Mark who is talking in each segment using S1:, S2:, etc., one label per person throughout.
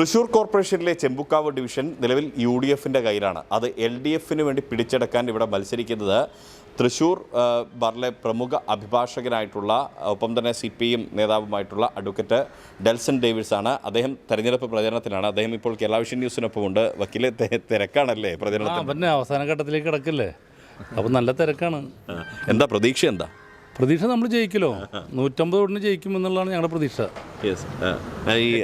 S1: തൃശൂർ കോർപ്പറേഷനിലെ ചെമ്പുക്കാവ് ഡിവിഷൻ നിലവിൽ U D എഫിന്റെ കയ്യിലാണ്. അത് എൽ ഡി എഫിന് വേണ്ടി പിടിച്ചെടുക്കാൻ ഇവിടെ മത്സരിക്കുന്നത് തൃശൂർ ബാറിലെ പ്രമുഖ അഭിഭാഷകനായിട്ടുള്ള ഒപ്പം തന്നെ സി പി എം നേതാവുമായിട്ടുള്ള അഡ്വക്കേറ്റ് ഡെൽസൺ ഡേവിഡ്സ് ആണ്. അദ്ദേഹം തെരഞ്ഞെടുപ്പ് പ്രചരണത്തിലാണ്. അദ്ദേഹം ഇപ്പോൾ കേരള വിഷൻ ന്യൂസിനൊപ്പമുണ്ട് വക്കീലെ തെ- തിരക്കാണല്ലേ
S2: ആ
S1: പ്രചരണത്തിൽ
S2: പിന്നെ അവസാന ഘട്ടത്തിലേക്ക് കിടക്കില്ലേ. അപ്പം നല്ല തിരക്കാണ്.
S1: എന്താ പ്രതീക്ഷ എന്താ?
S2: പ്രതീക്ഷ നമ്മൾ ജയിക്കലോ? നൂറ്റമ്പത് വോട്ടിന് ജയിക്കും എന്നുള്ളതാണ് ഞങ്ങളുടെ പ്രതീക്ഷ.
S1: യെസ് ഈ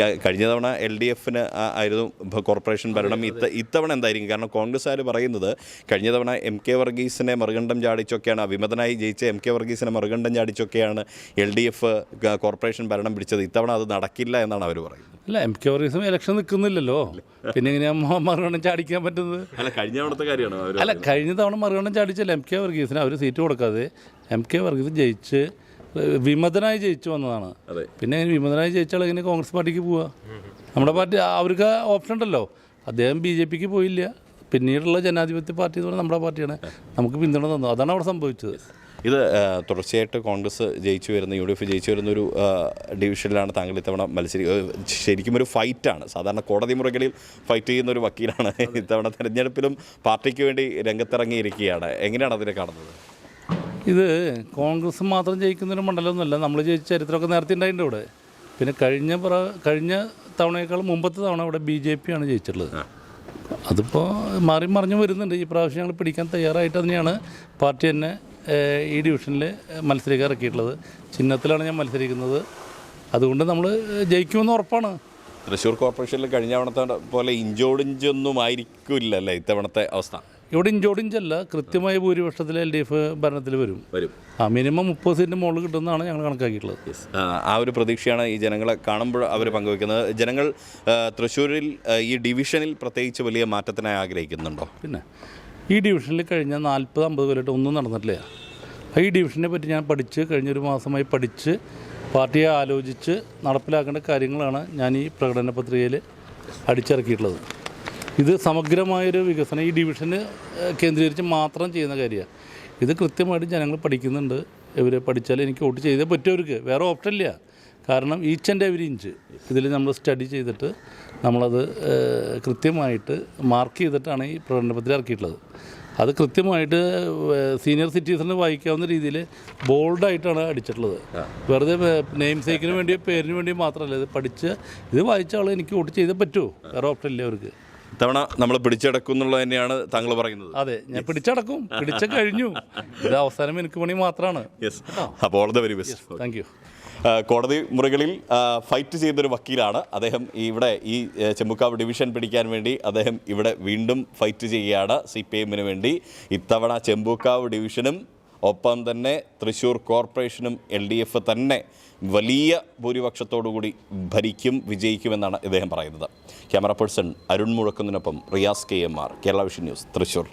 S1: ക- കഴിഞ്ഞ തവണ എൽ ഡി എഫിന് ആയിരുന്നു ഭ- കോർപ്പറേഷൻ ഭരണം. ഇത്ത ഇത്തവണ എന്തായിരിക്കും? കാരണം കോൺഗ്രസ്സുകാർ പറയുന്നത് കഴിഞ്ഞ തവണ എം കെ വർഗീസിനെ മറുകണ്ഠം ചാടിച്ചൊക്കെയാണ് അഭിമതനായി ജയിച്ച എം കെ വർഗീസിനെ മറുകണ്ഠം ചാടിച്ചൊക്കെയാണ് എൽ ഡി എഫ് കോർപ്പറേഷൻ ഭരണം പിടിച്ചത്. ഇത്തവണ അത് നടക്കില്ല എന്നാണ് അവർ പറയുന്നത്.
S2: അല്ല എം കെ വർഗീസും ഇലക്ഷൻ നിൽക്കുന്നില്ലല്ലോ. പിന്നെ എങ്ങനെയാ മറുകണ്ണം ചാടിക്കാൻ പറ്റുന്നത്?
S1: അല്ല കഴിഞ്ഞ തവണത്തെ കാര്യമാണ്
S2: അല്ല കഴിഞ്ഞ തവണ മറുകണ്ണം ചാടിച്ചല്ല. എം കെ വർഗീസിന് അവർ സീറ്റ് കൊടുക്കാതെ എം കെ വർഗീസ് ജയിച്ച് വിമതനായി ജയിച്ചു വന്നതാണ്. പിന്നെ വിമതനായി ജയിച്ചാൽ എങ്ങനെ കോൺഗ്രസ് പാർട്ടിക്ക് പോവുക നമ്മുടെ പാർട്ടി അവർക്ക് ഓപ്ഷൻ ഉണ്ടല്ലോ. അദ്ദേഹം ബി ജെ പിക്ക് പോയില്ല. പിന്നീടുള്ള ജനാധിപത്യ പാർട്ടി എന്ന് പറഞ്ഞാൽ നമ്മുടെ പാർട്ടിയാണ്. നമുക്ക് പിന്തുണ തന്നു. അതാണ് അവിടെ സംഭവിച്ചത്.
S1: ഇത് തുടർച്ചയായിട്ട് കോൺഗ്രസ് ജയിച്ചു വരുന്ന യു ഡി എഫ് ജയിച്ചു വരുന്ന ഒരു ഡിവിഷനിലാണ് താങ്കൾ ഇത്തവണ മത്സരി ശരിക്കും ഒരു ഫൈറ്റാണ്. സാധാരണ കോടതി മുറികളിൽ ഫൈറ്റ് ചെയ്യുന്ന ഒരു വക്കീലാണ് ഇത്തവണ തെരഞ്ഞെടുപ്പിലും പാർട്ടിക്ക് വേണ്ടി രംഗത്തിറങ്ങിയിരിക്കുകയാണ്. എങ്ങനെയാണ് അതിനെ കാണുന്നത്?
S2: ഇത് കോൺഗ്രസ് മാത്രം ജയിക്കുന്നൊരു മണ്ഡലമൊന്നുമല്ല. നമ്മൾ ജയിച്ച ചരിത്രമൊക്കെ നേരത്തെ ഉണ്ടായിട്ടുണ്ട് ഇവിടെ. പിന്നെ കഴിഞ്ഞ പ്ര കഴിഞ്ഞ തവണയേക്കാൾ മുമ്പത്തെ തവണ ഇവിടെ ബി ജെ പി ആണ് ജയിച്ചിട്ടുള്ളത് അതിപ്പോൾ മാറി മറിഞ്ഞു വരുന്നുണ്ട്. ഈ പ്രാവശ്യം ഞങ്ങൾ പിടിക്കാൻ തയ്യാറായിട്ട് തന്നെയാണ്. പാർട്ടി തന്നെ ഈ ഡിവിഷനിൽ മത്സരിക്കാൻ ഇറക്കിയിട്ടുള്ളത്. ചിഹ്നത്തിലാണ് ഞാൻ മത്സരിക്കുന്നത്. അതുകൊണ്ട് നമ്മൾ ജയിക്കുമെന്ന് ഉറപ്പാണ്.
S1: തൃശ്ശൂർ കോർപ്പറേഷനിൽ കഴിഞ്ഞ തവണത്തെ പോലെ ഇഞ്ചോടിഞ്ചൊന്നും ആയിരിക്കില്ല അല്ലേ ഇത്തവണത്തെ അവസ്ഥ.
S2: ഇവിടെ ഇഞ്ചോടിഞ്ചല്ല കൃത്യമായ ഭൂരിപക്ഷത്തിൽ എൽ ഡി എഫ് ഭരണത്തിൽ വരും.
S1: വരും.
S2: ആ മിനിമം മുപ്പത് സീറ്റിന് മുകളിൽ കിട്ടുന്നതാണ് ഞങ്ങൾ കണക്കാക്കിയിട്ടുള്ളത്.
S1: ആ, ആ ഒരു പ്രതീക്ഷയാണ് ഈ ജനങ്ങളെ കാണുമ്പോൾ അവർ പങ്കുവെക്കുന്നത്. ജനങ്ങൾ തൃശ്ശൂരിൽ ഈ ഡിവിഷനിൽ പ്രത്യേകിച്ച് വലിയ മാറ്റത്തിനായി ആഗ്രഹിക്കുന്നുണ്ടോ?
S2: പിന്നെ ഈ ഡിവിഷനിൽ കഴിഞ്ഞ നാൽപ്പത് അമ്പത് കൊല്ലമായിട്ട് ഒന്നും നടന്നിട്ടില്ല. ഈ ഡിവിഷനെ പറ്റി ഞാൻ പഠിച്ച് കഴിഞ്ഞൊരു മാസമായി പഠിച്ച് പാർട്ടിയെ ആലോചിച്ച് നടപ്പിലാക്കേണ്ട കാര്യങ്ങളാണ് ഞാൻ ഈ പ്രകടന പത്രികയിൽ അടിച്ചിറക്കിയിട്ടുള്ളത്. ഇത് സമഗ്രമായൊരു വികസനം ഈ ഡിവിഷന് കേന്ദ്രീകരിച്ച് മാത്രം ചെയ്യുന്ന കാര്യമാണ്. ഇത് കൃത്യമായിട്ട് ജനങ്ങൾ പഠിക്കുന്നുണ്ട്. ഇവർ പഠിച്ചാൽ എനിക്ക് വോട്ട് ചെയ്തേ പറ്റുമവർക്ക് വേറെ ഓപ്ഷൻ ഇല്ല. കാരണം ഈച്ച് ആൻഡ് എവരി ഇഞ്ച് ഇതിൽ നമ്മൾ സ്റ്റഡി ചെയ്തിട്ട് നമ്മളത് കൃത്യമായിട്ട് മാർക്ക് ചെയ്തിട്ടാണ് ഈ പ്രകടനപത്രിക ഇറക്കിയിട്ടുള്ളത്. അത് കൃത്യമായിട്ട് സീനിയർ സിറ്റിസണിന് വായിക്കാവുന്ന രീതിയിൽ ബോൾഡായിട്ടാണ് അടിച്ചിട്ടുള്ളത്. വെറുതെ നെയിം സേക്കിന് വേണ്ടിയോ പേരിന് വേണ്ടിയോ മാത്രമല്ല ഇത് പഠിച്ച് ഇത് വായിച്ച ആൾ എനിക്ക് വോട്ട് ചെയ്തേ പറ്റുമോ വേറെ ഓപ്ഷൻ ഇല്ല അവർക്ക്
S1: ഇത്തവണ നമ്മൾ പിടിച്ചടക്കും എന്നുള്ളത് തന്നെയാണ് താങ്കൾ പറയുന്നത്.
S2: അതെ ഞാൻ പിടിച്ചടക്കും. പിടിച്ച കഴിഞ്ഞു. ഇത് അവസാനം എനിക്ക് പണി മാത്രമാണ്
S1: യെസ് അപ്പോൾ all the very best
S2: thank you
S1: കോടതി മുറികളിൽ ഫൈറ്റ് ചെയ്തൊരു വക്കീലാണ്. അദ്ദേഹം ഇവിടെ ഈ ചെമ്പുക്കാവ് ഡിവിഷൻ പിടിക്കാൻ വേണ്ടി അദ്ദേഹം ഇവിടെ വീണ്ടും ഫൈറ്റ് ചെയ്യുകയാണ് സി പി എമ്മിന് വേണ്ടി. ഇത്തവണ ചെമ്പുക്കാവ് ഡിവിഷനും ഒപ്പം തന്നെ തൃശ്ശൂർ കോർപ്പറേഷനും എൽ ഡി എഫ് തന്നെ വലിയ ഭൂരിപക്ഷത്തോടുകൂടി ഭരിക്കും വിജയിക്കുമെന്നാണ് ഇദ്ദേഹം പറയുന്നത്. Camera person Arun മുഴക്കുന്നതിനൊപ്പം Riyas K M R Kerala vision news Thrissur